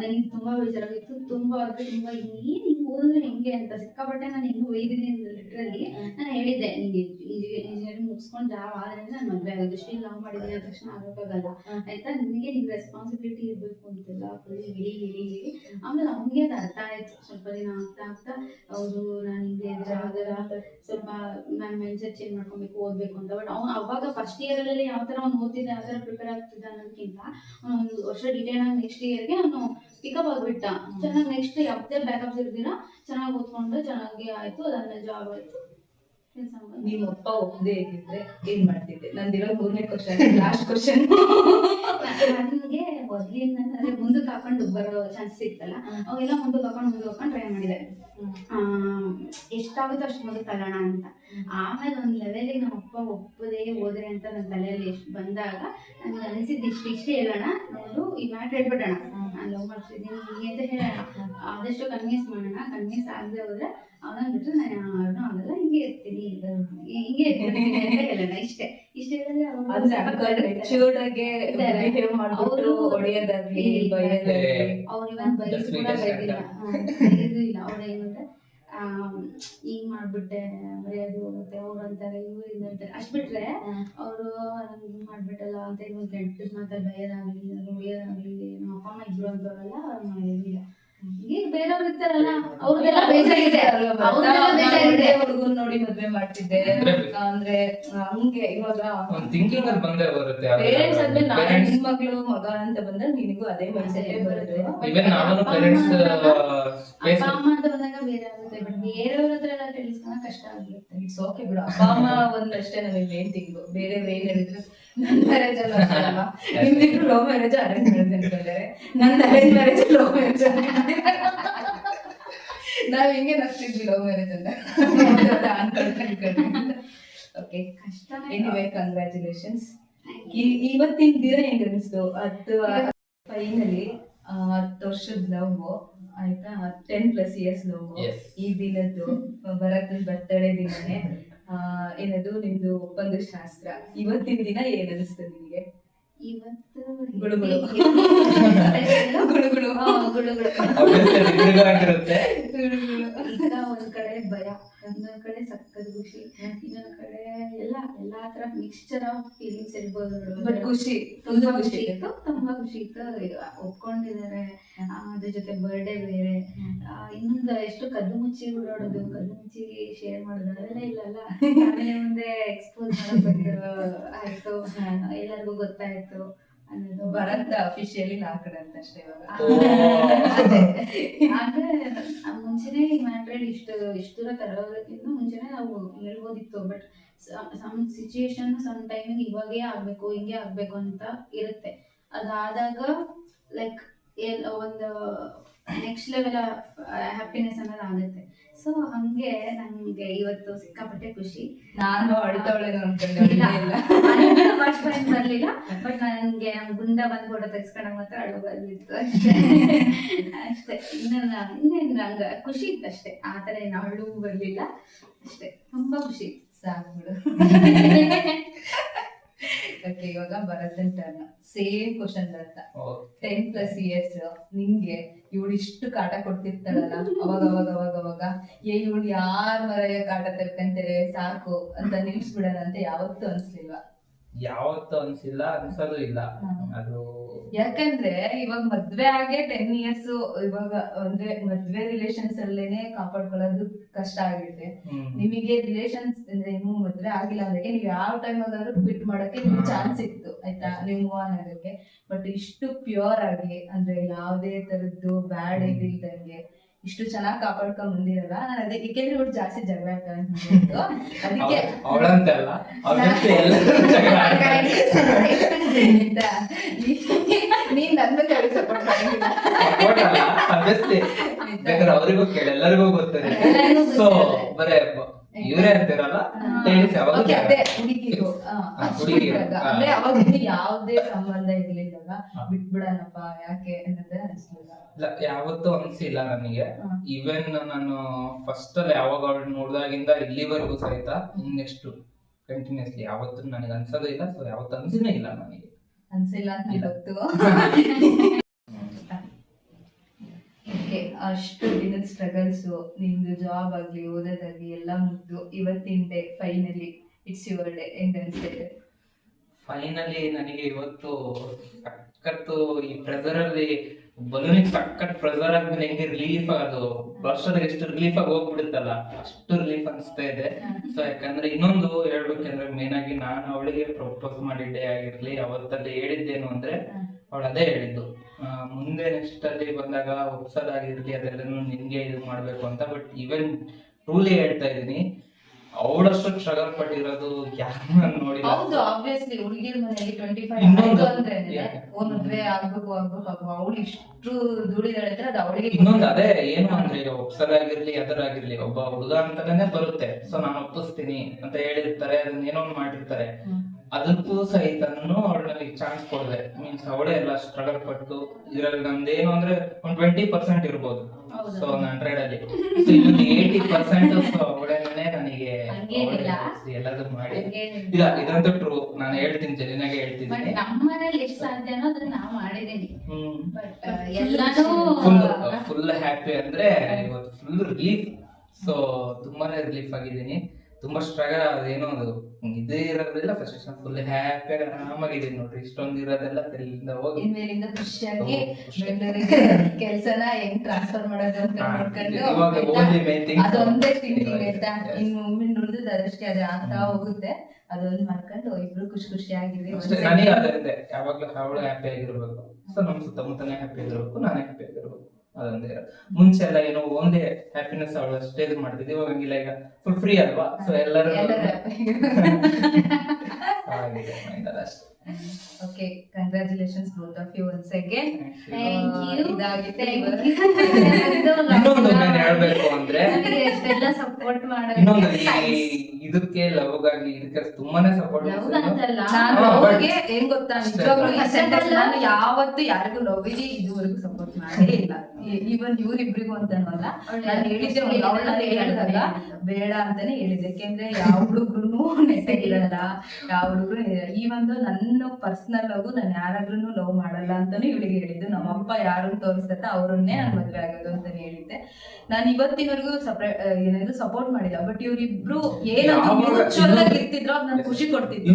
ನನಗೆ ತುಂಬಾ ಬೇಜಾರಾಗಿತ್ತು ತುಂಬಾ ಅಂದ್ರೆ ತುಂಬಾ ಏನ್ ಹಿಂಗ್ ಓದಿದ್ರೆ ಹೆಂಗೆ ಅಂತ ಸಿಕ್ಕಾಪಟ್ಟೆ ನಾನು ಹೆಂಗ್ ಒಯ್ದಿದ್ದೀನಿ ಲಿಟ್ರಲ್ಲಿ ನಾನು ಹೇಳಿದ್ದೆ, ನಿಂಗೆ ಇಂಜಿನಿಯರಿಂಗ್ ಮುಗಿಸ್ಕೊಂಡು ಜಾಬ್ ಆದ್ರೆ ನಾನು ಮದುವೆ ಆಗೋದು, ಇಷ್ಟು ಲವ್ ಮಾಡಿದ್ದೀನಿ ಅಂತ ತಕ್ಷಣ ಆಗೋಕ್ಕಾಗಲ್ಲ ಆಯ್ತಾ? ನಿಮಗೆ ನಿನ್ ರೆಸ್ಪಾನ್ಸಿಬಿಲಿಟಿ ಇರಬೇಕು ಅಂತೆಲ್ಲ ಫುಲ್ ಹೇಳಿ ಹೇಳಿ ಹೇಳಿ. ಆಮೇಲೆ ಅವ್ನಿಗೆ ಅದು ಅರ್ಥ ಆಯ್ತು. ಸ್ವಲ್ಪ ದಿನ ಆಗ್ತಾ ಆಗ್ತಾ, ಹೌದು, ನಾನು ಹಿಂಗೆ ಆಗಲ್ಲ ಸ್ವಲ್ಪ ನಾನು ಮೈಂಡ್ ಸೆಟ್ ಚೇಂಜ್ ಮಾಡ್ಕೊಬೇಕು, ಓದ್ಬೇಕು ಅಂತ. ಬಟ್ ಅವ್ನು ಅವಾಗ ಫಸ್ಟ್ ಇಯರ್ ಅಲ್ಲಿ ಯಾವ ಥರ ಅವ್ನು ಓದ್ತಿದ್ದೆ ಆ ಥರ ಪ್ರಿಪೇರ್ ಆಗ್ತಿದ್ದ ಅನ್ನೋದಕ್ಕಿಂತ ಒಂದು ವರ್ಷ ಡಿಟೇಲ್ ಆಗಿ ನೆಕ್ಸ್ಟ್ ಇಯರ್ಗೆ ಅವನು ಪಿಕಪ್ ಆಗ್ಬಿಟ್ಟ. ಚೆನ್ನಾಗಿ ನೆಕ್ಸ್ಟ್ ಯಾವುದೇ ಬ್ಯಾಕಪ್ಸ್ ಇರ್ದಿರ ಚೆನ್ನಾಗಿ ಓದ್ಕೊಂಡು ಚೆನ್ನಾಗಿ ಆಯ್ತು ಅದನ್ನ ಜಾಬ್ ಆಯ್ತು. ನಿಮ್ಮ ಅಪ್ಪ ಒಪ್ಪದೇ ಇದ್ದಿದ್ರೆ ಏನ್ ಮಾಡ್ತಿದ್ದೆ? ನಂದಿರೋ ಮೂರನೇ ಕ್ವಶನ್ ಲಾಸ್ಟ್ ಕ್ವಶನ್ ನನಗೆ ಮೊದ್ಲಿಂದ ಅಂದ್ರೆ ಮುಂದಕ್ಕೆ ಹಾಕೊಂಡು ಬರೋ ಚಾನ್ಸ್ ಸಿಕ್ತಲ್ಲ. ಅವೆಲ್ಲ ಮುಂದಕ್ಕೆ ಹಾಕೊಂಡು ಮುಂದಕ್ಕೆ ಹಾಕೊಂಡು ಟ್ರೈ ಮಾಡಿದೆ. ಎಷ್ಟಾಗುತ್ತೋ ಅಷ್ಟು ಮುಂದಕ್ಕೆ ತಗೋಣ ಅಂತ. ಆಮೇಲೆ ಒಂದು ಲೆವೆಲಿಗೆ ನಮ್ಮ ಅಪ್ಪ ಒಪ್ಪದೇ ಹೋದ್ರೆ ಅಂತ ನನ್ನ ತಲೆಯಲ್ಲಿ ಎಷ್ಟು ಬಂದಾಗ ನನಗೆ ಅನಿಸಿದ್ದು ಇಷ್ಟು ಇಷ್ಟೇ ಹೇಳೋಣ ನೋಡು ಈ ಮ್ಯಾಟ್ ಹೇಳ್ಬಿಡೋಣ. ನಾನು ಲವ್ ಮಾಡ್ತಿದ್ದೀನಿ ಹೀಗೆ ಅಂತ ಹೇಳೋಣ. ಆದಷ್ಟು ಕನ್ವಿನ್ಸ್ ಮಾಡೋಣ. ಕನ್ವಿನ್ಸ್ ಆಗದೆ ಹೋದ್ರೆ ಅವನ ಬಿಟ್ಟರೆ ನಾನು ಯಾರನ್ನೂ ಆಗಲ್ಲ ಹಿಂಗೆ ಇರ್ತೀನಿ. ಹಿಂಗೆ ಇರ್ತೀನಿ ಅಂತ ಹೇಳೋಣ ಇಷ್ಟೇ. ಇಷ್ಟೇ ಹೇಳಿದ್ರೆ ಅವ್ರು- ಹೊಡೆಯೋದಾಗ್ಲಿ ಇಲ್ಲ. ಬೈಯೋದಾಗ್ಲಿ. ಅವ್ರು ಇವನ್ ಬೈದು ಕೂಡ sweetest ಬೈದಿಲ್ಲ. ಇಲ್ಲ. ಅವ್ರು ಏನಂದ್ರೆ ಹಿಂಗ್ ಮಾಡ್ಬಿಟ್ಟೆ ಮರ್ಯಾದೆ ಹೋಗುತ್ತೆ ಅವ್ರು ಅಂತಾರೆ ಇವ್ರು ಇದು ಅಂತಾರೆ. ಅಷ್ಟ್ ಬಿಟ್ರೆ ಅವರು ನಂಗೆ ಹಿಂಗ್ ಮಾಡ್ಬಿಟ್ಟಲ್ಲ ಅಂತ ಇವಾಗ ಕೆಟ್ಟ ಮಾತಾಡಿ ಬೈಯೋದಾಗ್ಲಿ ಅದು ನಮ್ಮ ಅಪ್ಪ ಅಮ್ಮ ಇಬ್ರು ಅಂತವರಲ್ಲ ಅವ್ರ ಇದಿಲ್ಲ ಈಗ ಬೇರೆಯವ್ರು ಇರ್ತಾರಲ್ಲ ಅವ್ರದೆಲ್ಲ ಬೇಜಾರಿದೆ. ಅವ್ರಿಗೆಲ್ಲ ಬೇಜಾರಿದೆ. ಹುಡುಗನ್ ನೋಡಿ ಮದ್ವೆ ಮಾಡ್ತಿದ್ದೆ. ಅಂದ್ರೆ ಹಂಗೆ ಇವಾಗ ಒಂದ್ ಥಿಂಕಿಂಗ್ ಅಲ್ಲಿ ಬಂದೇ ಬರುತ್ತೆ ಪೇರೆಂಟ್ಸ್ ಅಂದ್ರೆ ನಾನು ನಿನ್ ಮಗಳು ಮಗ ಅಂತ ಬಂದ್ರೆ ನಿನಗೂ ಅದೇ ಮನಸ್ಸಲ್ಲೇ ಸೆಟ್ ಬರುತ್ತೆ. ಇವನ್ ನಾನು ಪೇರೆಂಟ್ಸ್ ಅಪ್ಪ ಅಮ್ಮ ಅಂತ ಬಂದಾಗ ಬೇರೆ ಆಗುತ್ತೆ. ಬಟ್ ಬೇರೆಯವ್ರ ಹತ್ರ ಎಲ್ಲ ತಿಳಿಸ್ಕೊಂಡ್ ಕಷ್ಟ ಆಗಿರುತ್ತೆ ಇಟ್ಸ್ ಓಕೆ ಬಿಡು. ಅಪ್ಪ ಅಮ್ಮ ಒಂದಷ್ಟೇ ನಮಗೆ ಮೇನ್ ತಿಂಗಳು ಬೇರೆ ಏನ್ ಹೇಳಿದ್ರು? ನನ್ ಮ್ಯಾರೇಜ್ ಅಲ್ಲ. ನಿಮ್ದಿಬ್ರು ಲವ್ ಮ್ಯಾರೇಜ್ ಅರೇಂಜ್ ಮ್ಯಾರೇಜ್ ಅನ್ಕೊಂಡಾರೆ ನನ್ನ ಅರೇಂಜ್ ಮ್ಯಾರೇಜ್ ಲವ್ ಮ್ಯಾರೇಜ್ ನಾವ್ ಹಿಂಗೆ ನಗ್ತಿದ್ವಿ ಲವ್ ಮ್ಯಾರೇಜ್ ಅಂತ. ಓಕೆ ಕಷ್ಟನೇ ಎನಿವೇ ಕಂಗ್ರ್ಯಾಚುಲೇಷನ್ಸ್ ಇವತ್ತಿನ ದಿನ ಹೆಂಗ್ ಅನಿಸ್ತು ಹತ್ತು ಫೈನಲಿ ಹತ್ತು ವರ್ಷದ ಲವ್ ಆಯ್ತಾ? Ten plus years love. ಈ ದಿನದ್ದು. ಭರತನ್ ಬರ್ತಡೇ ದಿನನೇ. ಏನದು ನಿಮ್ದು ಒಪ್ಪಂದ ಶಾಸ್ತ್ರ? ಇವತ್ತಿನ ದಿನ ಏನ್ ಅನಿಸ್ತು ನಿಮಗೆ? ಇವತ್ತು ಗುಳುಗುಳು. ಗುಳುಗುಳು ಗುಳುಗುಳು. ಗುಳುಗುಳು ಆಗಿರುತ್ತೆ ಈಗ ಒಂದ್ ಕಡೆ ಭಯ ಇನ್ನೊಂದ್ ಕಡೆ ಸಕ್ಕತ್ ಖುಷಿ ಇನ್ನೊಂದ್ ಕಡೆ ಮಿಕ್ಸ್ಚರ್ ಆಫ್ ಫೀಲಿಂಗ್ಸ್ ಇರ್ಬೋದು ಬಟ್ ಖುಷಿ. ತುಂಬಾ ಖುಷಿ ಇತ್ತು ತುಂಬಾ ಖುಷಿ ಇತ್ತು. ಒಪ್ಕೊಂಡಿದ್ದಾರೆ. ಅದ್ರ ಜೊತೆ ಬರ್ಡೇ ಬೇರೆ. ಇನ್ನೊಂದ್ ಎಷ್ಟು ಕದ್ದು ಮುಚ್ಚಿ ಓಡಾಡೋದು ಕದ್ದು ಮುಚ್ಚಿ ಶೇರ್ ಮಾಡೋದು ಅದೆಲ್ಲ ಇಲ್ಲಲ್ಲ. ಆಮೇಲೆ ಮುಂದೆ ಎಕ್ಸ್ಪೋಸ್ ಮಾಡಬೇಕು ಆಯ್ತು. ಎಲ್ಲರಿಗೂ ಗೊತ್ತಾಯ್ತು ಅನ್ನೋದು. ಭರತ್ ಅಫಿಷಿಯಲಿ ಕಡೆ ಅಂತ ಅಷ್ಟೇ ಇವಾಗ. ಆದ್ರೆ ಮುಂಚೆನೆ ಈ ಮ್ಯಾಟ್ರಲ್ಲಿ ಇಷ್ಟು ಇಷ್ಟು ದೂರ ತರೋದಕ್ಕಿಂತ ಮುಂಚೆನೆ ನಾವು ಹೇಳ್ಬೋದಿತ್ತು. But some situation some timing ಇವಾಗೇ ಆಗ್ಬೇಕು ಹಿಂಗೆ ಆಗ್ಬೇಕು ಅಂತ ಇರುತ್ತೆ. ಅದಾದಾಗ ಲೈಕ್ ಒಂದು ನೆಕ್ಸ್ಟ್ ಲೆವೆಲ್ ಹ್ಯಾಪಿನೆಸ್ ಅನ್ನೋದು ಆಗುತ್ತೆ. ಸೊ ಹಂಗೆ ನಂಗೆ ಇವತ್ತು ಸಿಕ್ಕಾಪಟ್ಟೆ ಖುಷಿ. ನಾನು ಬರ್ಲಿಲ್ಲ ಬಟ್ ನನಗೆ ನಮ್ ಗುಂಡ ಬಂದ್ ಫೋಟೋ ತೆಗ್ಸ್ಕೊಂಡಾಗ ಮಾತ್ರ ಅಳು ಬಂದಿತ್ತು ಅಷ್ಟೇ. ಅಷ್ಟೇ. ಇನ್ನೇನ ಇನ್ನೇನು ನಂಗೆ ಖುಷಿ ಇತ್ತು ಅಷ್ಟೇ. ಆ ಥರ ಏನು ಅಳು ಬರ್ಲಿಲ್ಲ. ಅಷ್ಟೇ. ತುಂಬಾ ಖುಷಿ. ಇತ್ತು ಸಾಕ್ಬಿಡು ಓಕೆ ಇವಾಗ ಭರತನ್ ಟರ್ನ್ ಸೇಮ್ ಕ್ವಶನ್ ಅಂತ ಟೆನ್ ಪ್ಲಸ್ ಇಯರ್ಸ್ ನಿಂಗೆ ಇವಳು ಇಷ್ಟು ಕಾಟ ಕೊಡ್ತಿರ್ತಾಳಲ್ಲ ಅವಾಗ ಅವಾಗ ಅವಾಗ ಅವಾಗ. ಏ ಇವಳು ಯಾರ ಮರ ಕಾಟ ತರ್ಕಂತಾರೆ ಸಾಕು ಅಂತ ನಿಲ್ಸ್ಬಿಡೋಣ ಅಂತ ಯಾವತ್ತೂ ಅನ್ಸ್ಲಿಲ್ವಾ. ಯಾವತ್ತೂ ಅನ್ಸಿಲ್ಲ ಅನ್ಸೋದು ಇಲ್ಲ. ಅದು ಯಾಕಂದ್ರೆ ಇವಾಗ ಮದ್ವೆ ಆಗೇ ಟೆನ್ ಇಯರ್ಸ್ ಇವಾಗ ಅಂದ್ರೆ ಮದ್ವೆ ರಿಲೇಷನ್ಸ್ ಅಲ್ಲೇನೆ ಕಾಪಾಡ್ಕೊಳ್ಳೋದು ಕಷ್ಟ ಆಗಿರುತ್ತೆ. ನಿಮಗೆ ರಿಲೇಷನ್ಸ್ ಅಂದ್ರೆ ಇನ್ನು ಮದ್ವೆ ಆಗಿಲ್ಲ ಅಂದ್ರೆ ನೀವು ಯಾವ ಟೈಮ್ ಆದ್ರೂ ಬಿಟ್ ಮಾಡಕ್ಕೆ ನಿಮ್ಗೆ ಚಾನ್ಸ್ ಇತ್ತು ಆಯ್ತಾ? ನೀವು ಮೂವ್ ಆನ್ ಆಗಕ್ಕೆ ಬಟ್ ಇಷ್ಟು ಪ್ಯೂರ್ ಆಗಿ ಅಂದ್ರೆ ಯಾವುದೇ ತರದ್ದು ಬ್ಯಾಡ್ ಇದಿಲ್ದಂಗೆ ಇಷ್ಟು ಚೆನ್ನಾಗಿ ಕಾಪಾಡ್ಕೊಂಡ್ ಬಂದಿರಲ್ಲ? ನಾನು ಅದೇ ಏಕೆಂದ್ರೆ ಇವ್ರು ಜಾಸ್ತಿ ಜಗಳ ಆಡ್ತಾರೆ. ಅದಕ್ಕೆ ಅವಳಂತಲ್ಲ? ನೀನ್ ಕಡೆ ಸಪೋರ್ಟ್ ಮಾಡಿಲ್ಲ? ಅವರಿಗೂ ಕೇಳಿ ಎಲ್ಲರಿಗೂ ಗೊತ್ತಿದೆ. ಸೊ ಬರೇ ಇವರೇ ಅಂತಿರಲ್ಲ? ಲೇಡೀಸ್ ಯಾವಾಗ Okay, ಅದೇ ಹುಡುಗಿರು. ಅಂದ್ರೆ ಅವಾಗ ಇನ್ನು ಯಾವ್ದೇ ಸಂಬಂಧ ಇರ್ಲಿಲ್ಲ ಬಿಟ್ಬಿಡಲ್ಲಪ್ಪ ಬಿಟ್ಬಿಡಣಪ್ಪ ಯಾಕೆ ಇಲ್ಲ ಯಾವತ್ತೂ ಅನ್ಸಿಲ್ಲ ನನಗೆ. ಈವನ್ ನಾನು ಫಸ್ಟ್ ಅಲ್ಲಿ ಯಾವಾಗ ಅವಳು ನೋಡ್ದಾಗಿಂದ ಇಲ್ಲಿವರೆಗೂ ಸಹಿತ ನೆಕ್ಸ್ಟ್ ಕಂಟಿನ್ಯೂಸ್ಲಿ ಯಾವತ್ತೂ ನನಗೆ ಅನ್ಸೋದೇ ಇಲ್ಲ ಸೊ ಯಾವತ್ತೂ ಅನ್ಸಿನೇ ಇಲ್ಲ ನನಗೆ ಅನ್ಸಿಲ್ಲ. ಓಕೆ ಅಷ್ಟು ದಿನದ ಸ್ಟ್ರಗಲ್ಸ್ ನಿಮ್ದು ಜಾಬ್ ಆಗ್ಲಿ ಓದೋದಾಗ್ಲಿ ಎಲ್ಲ ಮುಗ್ದು ಇವತ್ತಿನ day finally it's your day ಹೆಂಗ್ ಅನ್ಸ್ತಿದೆ ಫೈನಲಿ ನನಗೆ ಇವತ್ತು ಸಖತ್ತು ಈ ಪ್ರೆಸರ್ ಅಲ್ಲಿ ಬಲೂನಿಗೆ ಸಖತ್ ಪ್ರೆಸರ್ ಆದ್ಮೇಲೆ ಹೆಂಗೆ ರಿಲೀಫ್ ಆಗೋದು ವರ್ಷದ ಎಷ್ಟು ರಿಲೀಫ್ ಆಗಿ ಹೋಗ್ಬಿಡುತ್ತಲ್ಲ, ಅಷ್ಟು ರಿಲೀಫ್ ಅನಿಸ್ತಾ ಇದೆ. ಸೊ ಯಾಕಂದ್ರೆ ಇನ್ನೊಂದು ಹೇಳ್ಬೇಕಂದ್ರೆ ಮೇನ್ ಆಗಿ ನಾನು ಅವಳಿಗೆ ಪ್ರಪೋಸ್ ಮಾಡಿದ್ದೆ ಆಗಿರ್ಲಿ, ಅವತ್ತಲ್ಲಿ ಹೇಳಿದ್ದೇನು ಅಂದ್ರೆ ಅವಳು ಅದೇ ಹೇಳಿದ್ದು. ಮುಂದೆ ನೆಕ್ಸ್ಟ್ ಅಲ್ಲಿ ಬಂದಾಗ ಒಪ್ಸೋದಾಗಿರ್ಲಿ, ಅದೆಲ್ಲನೂ ನಿನ್ಗೆ ಇದು ಮಾಡ್ಬೇಕು ಅಂತ ಬಟ್ ಈವನ್ ಟ್ರೂಲಿ ಹೇಳ್ತಾ ಇದೀನಿ ಅವಳಷ್ಟು ಸ್ಟ್ರಗಲ್ ಪಟ್ಟಿರೋದು ಯಾರನ್ನ ನೋಡಿ ಹೌದು ಆಬ್ವಿಯಸ್ಲಿ ಹುಡುಗಿರ ಮನೆಯಲ್ಲಿ ಟ್ವೆಂಟಿ ಫೈವ್ ಆಯ್ತು ಅಂದ್ರೆ. ಓ ಮದ್ವೆ ಆಗ್ಬೇಕು ಆಗ್ಬೇಕು ಆಗ್ಬೇಕು ಅವಳು ಇಷ್ಟು ದುಡಿದಾಳೆ ಅಂದ್ರೆ ಅದು ಅವಳಿಗೆ ಇನ್ನೊಂದು ಅದೇ ಏನು ಅಂದ್ರೆ ಈಗ ಒಪ್ಸಲಾಗಿರ್ಲಿ ಅದರಾಗಿರ್ಲಿ ಒಬ್ಬ ಹುಡುಗ ಅಂತಾನೆ ಬರುತ್ತೆ. ಸೊ ನಾನು ಒಪ್ಪಿಸ್ತೀನಿ ಅಂತ ಹೇಳಿರ್ತಾರೆ ಅದನ್ನ ಏನೋ ಒಂದ್ ಮಾಡಿರ್ತಾರೆ. ಅದಕ್ಕೂ ಸಹಿತನು ನನಗೆ ಚಾನ್ಸ್ ಕೊಡದೆ. ಮೀನ್ಸ್ ಅವಳೇ ಎಲ್ಲ ಸ್ಟ್ರಗಲ್ ಪಟ್ಟು ಇದ್ರಲ್ಲಿ ನಮ್ದೇನು ಅಂದ್ರೆ ಒಂದ್ ಟ್ವೆಂಟಿ ಪರ್ಸೆಂಟ್ ಇರ್ಬೋದು. ಸೊ ಒಂದ್ ಹಂಡ್ರೆಡ್ ಅಲ್ಲಿ. ಸೊ ಇನ್ನೊಂದು ಏಯ್ಟಿ ಪರ್ಸೆಂಟ್ ಅವಳೇನೆ ನನಗೆ. ಎಲ್ಲದೂ ಮಾಡಿ. ಇಲ್ಲ ಇದಂತೂ ಟ್ರೂ ನಾನು ಹೇಳ್ತೀನಿ ಜನಿನಾಗೆ ಹೇಳ್ತೀನಿ. ಹೇಳ್ತಿದ್ದೀನಿ ಎಷ್ಟು ಸಾಧ್ಯನೋ ಅದನ್ನ ನಾವು ಮಾಡಿದೀನಿ. ಹ್ಮ್. ಎಲ್ಲಾನು ಫುಲ್ ಫುಲ್ ಹ್ಯಾಪಿ ಅಂದ್ರೆ ಇವತ್ತು ಫುಲ್ ರಿಲೀಫ್ ಸೊ ತುಂಬಾನೇ ರಿಲೀಫ್ ಆಗಿದ್ದೀನಿ. ತುಂಬಾ ಸ್ಟ್ರಗಲ್ ಅದೇನೋ ಅದು ಇದೇ ಇರೋದಿಲ್ಲ ಫ್ರಸ್ಟ್ರೇಷನ್ ಫುಲ್ ಹ್ಯಾಪಿಯಾಗಿ ಆರಾಮಾಗಿದ್ದೀನಿ ನೋಡ್ರಿ. ಇಷ್ಟೊಂದು ಇರೋದೆಲ್ಲ ತಲೆಯಿಂದ ಹೋಗಿ. ಇನ್ಮೇಲಿಂದ ಖುಷಿಯಾಗಿ. ಬೆಂಗಳೂರಿಗೆ ಕೆಲ್ಸನ ಹೆಂಗ್ ಟ್ರಾನ್ಸ್ಫರ್ ಮಾಡೋದು ಅಂತ ಮಾಡ್ಕೊಂಡು ನೋಡ್ಕೊಂಡು ಅದೊಂದೇ are- ಆಯ್ತಾ? ಇನ್ನು ಮುಂದೆ ಉಳಿದದ ಅದಷ್ಟೇ ಅದೇ ಆಗ್ತಾ ಹೋಗುತ್ತೆ. ಅದೊಂದು ಮಾಡ್ಕೊಂಡು ಇಬ್ರು ಖುಷಿ ಖುಷಿಯಾಗಿರಿ ನನಗೆ ಅದರಿಂದ ಯಾವಾಗ್ಲೂ ಅವಳು ಹ್ಯಾಪಿ ಆಗಿರ್ಬೇಕು. ಸೊ ನಮ್ಮ ಸುತ್ತಮುತ್ತನೇ ಹ್ಯಾಪಿ ಆಗಿರ್ಬೇಕು ನಾನೇ ಹ್ಯಾಪಿ ಆಗಿರ್ಬೇಕು. ಅದೊಂದೇ ಇರೋದು. ಮುಂಚೆ ಎಲ್ಲ ಏನೋ ಒಂದೇ ಹ್ಯಾಪಿನೆಸ್ ಅವಳು ಅಷ್ಟೇ ಇದು ಮಾಡ್ತಿದ್ವಿ ಇವಾಗ ಹಂಗಿಲ್ಲ ಈಗ ಫುಲ್ ಫ್ರೀ ಅಲ್ವಾ? ಸೊ ಎಲ್ಲರೂ okay congratulations both of you once again Thank you. ಇದಾಗಿದೆ Thank ಇನ್ನೊಂದು ನಾನು ಹೇಳ್ಬೇಕು ಅಂದ್ರೆ ಎಷ್ಟೆಲ್ಲ ಸಪೋರ್ಟ್ ಇನ್ನೊಂದು ಈ ಇದಕ್ಕೆ ಲವ್ ಆಗ್ಲಿ ಇದಕ್ಕೆ ತುಂಬಾನೇ ಸಪೋರ್ಟ್ ನಾನು ಅವ್ರಿಗೆ ಏನ್ ಗೊತ್ತಾ? ನಿಜವಾಗ್ಲೂ ಈ sentence ನಾನು ಯಾವತ್ತು ಯಾರಿಗೂ ಲವ್ವಿಗೆ ಇದುವರೆಗೂ ಸಪೋರ್ಟ್ ಮಾಡೇ ಇಲ್ಲ. ಈವನ್ ಇವ್ರಿಬ್ರಿಗೂ ಅಂತನಲ್ಲ. ನಾನು ಹೇಳಿದ್ದೆ ಒಂದು ಅವಳು ನಾನು ಹೇಳಿದಾಗ ಬೇಡ ಅಂತಾನೆ ಹೇಳಿದ್ದೆ. ಯಾಕೆಂದ್ರೆ ಯಾವ ಹುಡುಗ್ರು ನೆಟ್ಟಗಿರಲ್ಲ ಯಾವ ಹುಡುಗ್ರು ಈ ಒಂದು ನನ್ನ ಪರ್ಸನಲ್ ಆಗು ನಾನು ಯಾರಾದ್ರೂ ಲವ್ ಮಾಡಲ್ಲ ಅಂತಾನು ಇವಳಿಗೆ ಹೇಳಿದ್ದು. ನಮ್ಮ ಅಪ್ಪ ತೋರಿಸ್ತಾ ಅವರನ್ನೇ ಅವ್ರನ್ನೇ ನಾನು ಮದ್ವೆ ಆಗೋದು ಅಂತಾನೆ ಹೇಳಿದ್ದೆ. ನಾನು ಇವತ್ತಿನವರೆಗೂ ಸಪ್ರೇಟ್ ಏನಾದ್ರು ಸಪೋರ್ಟ್ ಮಾಡಿಲ್ಲ. ಬಟ್ ಇವ್ರಿಬ್ರು ಏನೋ ಯಾವಾಗ- ಮ್ಯೂಚುವಲ್ ಆಗಿ ಇರ್ತಿದ್ರು ಅದ್ ನನ್ಗೆ ಖುಷಿ ಕೊಡ್ತಿದ್ರು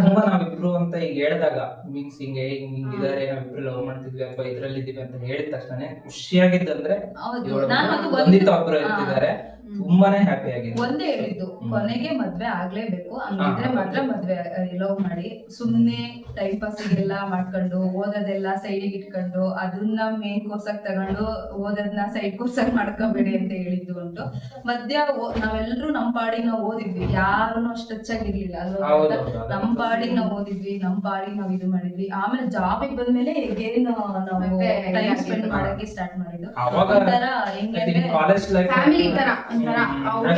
ತುಂಬಾ ನಾವಿಬ್ರು ಅಂತ ಈಗ ಹೇಳಿದಾಗ ಮೀನ್ಸ್ ಹಿಂಗೆ ಹಿಂಗ್ ಹಿಂಗಿದ್ದಾರೆ ನಾವಿಬ್ರು ಲವ್ ಮಾಡ್ತಿದ್ವಿ ಅಥವಾ ಇದ್ರಲ್ಲಿ ಇದೀವಿ ಅಂತ ಹೇಳಿದ ತಕ್ಷಣ ಖುಷಿಯಾಗಿದ್ದಂದ್ರೆ ನಾನು ಒಬ್ರು. ಇರ್ತಿದ್ದಾರೆ. ತುಂಬಾನೇ ಹ್ಯಾಪಿ ಆಗಿದೆ. ಒಂದೇ ಹೇಳಿದ್ದು ಕೊನೆಗೆ ಮದ್ವೆ ಆಗ್ಲೇಬೇಕು. ಹಂಗಿದ್ರೆ. ಮಾತ್ರ ಮದ್ವೆ ಲವ್ ಮಾಡಿ. ಸುಮ್ನೆ ಟೈಮ್ ಪಾಸ್ ಎಲ್ಲ ಮಾಡ್ಕೊಂಡು ಓದೋದೆಲ್ಲ ಸೈಡಿಗೆ ಇಟ್ಕೊಂಡು ಅದನ್ನ ಮೇನ್ ಕೋರ್ಸಾಗಿ ತಗೊಂಡು ಓದೋದನ್ನ ಸೈಡ್ ಕೋರ್ಸ್ ಆಗಿ ಮಾಡ್ಕೋಬೇಡಿ ಅಂತ ಹೇಳಿದ್ದು ಉಂಟು. ಮಧ್ಯ ನಾವೆಲ್ಲರೂ ನಮ್ಮ ಪಾಡಿಗೆ ನಾವು ಓದಿದ್ವಿ. ಯಾರನ್ನು ಅಷ್ಟು ಟಚ್ ಆಗಿರ್ಲಿಲ್ಲ ಅಲ್ವಾ ಹೌದು, ಗೊತ್ತಾ? ಹೌದು, ನಮ್ಮ ಪಾಡಿಗೆ ನಾವು ಓದಿದ್ವಿ ನಮ್ಮ ಪಾಡಿಗೆ ನಾವು ಇದು ಮಾಡಿದ್ವಿ. ಆಮೇಲೆ ಜಾಬಿಗೆ ಬಂದ್ಮೇಲೆ ಏನು ನಾವು ಟೈಮ್ ಸ್ಪೆಂಡ್. ಮಾಡಕ್ಕೆ ಸ್ಟಾರ್ಟ್ ಮಾಡಿದ್ದು? ಒಂಥರ ಫ್ಯಾಮಿಲಿ ತರ ಒಂಥರ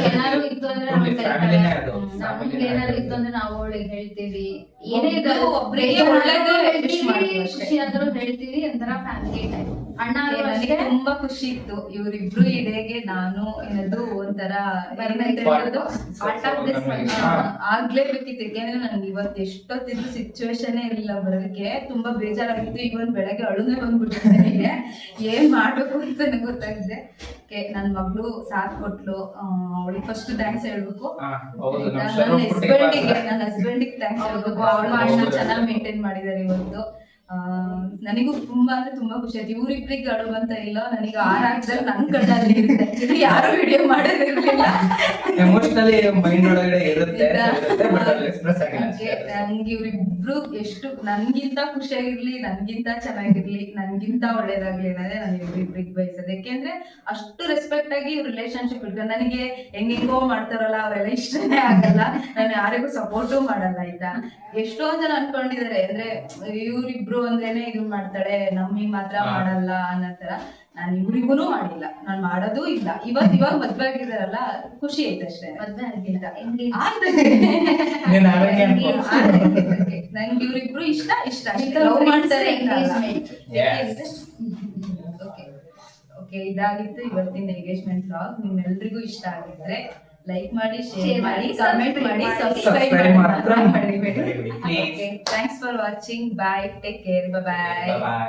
ಏನಾದ್ರು ಇತ್ತು ಅಂದ್ರೆ ನಮ್ಗೆ ಫ್ಯಾಮಿಲಿನೇ ಅದು ನಮ್ಗೆ ಏನಾದ್ರು ಇತ್ತು ಅಂದ್ರೆ ನಾವು ಅವಳಿಗೆ ಹೇಳ್ತೀವಿ. ಏನೇ ಒಬ್ರು ಇದ್ರು ಒಬ್ರಿಗೆ ಬೇಜಾರಾದ್ರೂ ಹೇಳ್ತೀವಿ ಮಾಡ್ತೀವಿ ಖುಷಿ ಆದ್ರೂ ಹೇಳ್ತೀವಿ ಒಂಥರ ಫ್ಯಾಮಿಲಿ ಟೈಪ್ ಅಣ್ಣ ಅಷ್ಟೇ? ತುಂಬಾ ಖುಷಿ ಇತ್ತು. ಇವರಿಬ್ರು ಇದೇಗೆ ನಾನು ಏನದು ಒಂಥರ. ಆಗ್ಲೇಬೇಕಿತ್ತು. ಯಾಕೆಂದ್ರೆ ನನ್ಗೆ ಇವತ್ತು ಎಷ್ಟೊತ್ತಿದ್ರು ಸಿಚುವೇಶನ್ ಇರಲಿಲ್ಲ ಬರೋದಕ್ಕೆ. ತುಂಬಾ ಬೇಜಾರಾಗಿತ್ತು. ಇವನ್ ಬೆಳಗ್ಗೆ ಅಳುನೇ ಬಂದ್ಬಿಟ್ಟಿದೆ ನನಗೆ. ಏನ್ ಮಾಡ್ಬೇಕು ಅಂತ ನನಗೆ ಗೊತ್ತಾಗಿದೆ ಕೆ ನನ್ ಮಗಳು ಸಾಥ್ ಕೊಟ್ಲು. ಅವಳಿಗೆ ಫಸ್ಟ್ ಥ್ಯಾಂಕ್ಸ್ ಹೇಳ್ಬೇಕು. ನನ್ನ ಹಸ್ಬೆಂಡಿಗೆ ನನ್ನ ಹಸ್ಬೆಂಡಿಗೆ ಥ್ಯಾಂಕ್ಸ್ ಹೇಳ್ಬೇಕು. ಅಷ್ಟೊಂದು ಚೆನ್ನಾಗಿ ಮೇಂಟೈನ್ ಮಾಡಿದ್ದಾರೆ ಇವತ್ತು. ನನಗೂ ತುಂಬಾ ಅಂದ್ರೆ ತುಂಬಾ ಖುಷಿ ಆಯ್ತು. ಇವ್ರಿಬ್ರಿಗೆ ಅಳುವಂತ ಇಲ್ಲ ನನಗೆ ಆರ್ ಹಾಕಿದ್ರೆ ನನ್ ಕಣ್ಣಲ್ಲಿ ಇರುತ್ತೆ. ಯಾರು ವಿಡಿಯೋ ಮಾಡೋದಿರ್ಲಿಲ್ಲ. ಎಮೋಷನಲಿ ಮೈಂಡ್ ಒಳಗಡೆ ಇರುತ್ತೆ. ನಂಗೆ ಇವ್ರಿಬ್ರು ಎಷ್ಟು ನನ್ಗಿಂತ ಖುಷಿಯಾಗಿರ್ಲಿ ನನ್ಗಿಂತ ಚೆನ್ನಾಗಿರ್ಲಿ ನನ್ಗಿಂತ ಒಳ್ಳೇದಾಗ್ಲಿ ಅನ್ನೋದೇ ನಾನು ಇವ್ರಿಬ್ರಿಗೆ ಬಯಸೋದು. ಯಾಕೆಂದ್ರೆ ಅಷ್ಟು ರೆಸ್ಪೆಕ್ಟ್ ಆಗಿ ರಿಲೇಶನ್ಶಿಪ್ ಇಟ್ಕೊಂಡು ನನಗೆ ಹೆಂಗೆಂಗೋ ಮಾಡ್ತಾರಲ್ಲ ಅವೆಲ್ಲ ಇಷ್ಟನೇ ಆಗಲ್ಲ. ನಾನು ಯಾರಿಗೂ ಸಪೋರ್ಟು ಮಾಡಲ್ಲ ಆಯ್ತಾ? ಎಷ್ಟೋ ಜನ ಅನ್ಕೊಂಡಿದ್ದಾರೆ. ಅಂದ್ರೆ ಇವ್ರಿಬ್ರು ಇಬ್ರು ಅಂದ್ರೇನೆ ಇದು ಮಾಡ್ತಾಳೆ ನಮ್ಮಿಗ್ ಮಾತ್ರ ಮಾಡಲ್ಲ ಅನ್ನೋ ತರ ನಾನು ಇವ್ರಿಗೂನು ಮಾಡಿಲ್ಲ. ನಾನ್ ಮಾಡೋದು ಇಲ್ಲ. ಇವತ್ ಇವಾಗ ಮದ್ವೆ ಆಗಿದಾರಲ್ಲ ಖುಷಿ ಐತೆ ಅಷ್ಟೇ. ಮದ್ವೆ ಆಗಿಲ್ಲ. ನಂಗೆ ಇವ್ರಿಬ್ರು ಇಷ್ಟ ಇಷ್ಟ ಲವ್ ಮಾಡ್ತಾರೆ. ಓಕೆ? ಓಕೆ. ಇದಾಗಿತ್ತು ಇವತ್ತಿನ ಎಂಗೇಜ್ಮೆಂಟ್ ವ್ಲಾಗ್ ನಿಮ್ಮೆಲ್ರಿಗೂ ಇಷ್ಟ ಆಗಿದ್ರೆ ಲೈಕ್ ಮಾಡಿ ಶೇರ್ ಮಾಡಿ ಮಾಡಿ, ಕಮೆಂಟ್ ಮಾಡಿ subscribe ಸಬ್ಸ್ಕ್ರೈಬ್ ಮಾಡಿ ಮಾತ್ರ ಮಾಡಿಬೇಡಿ. Thanks for watching bye take care bye Bye bye.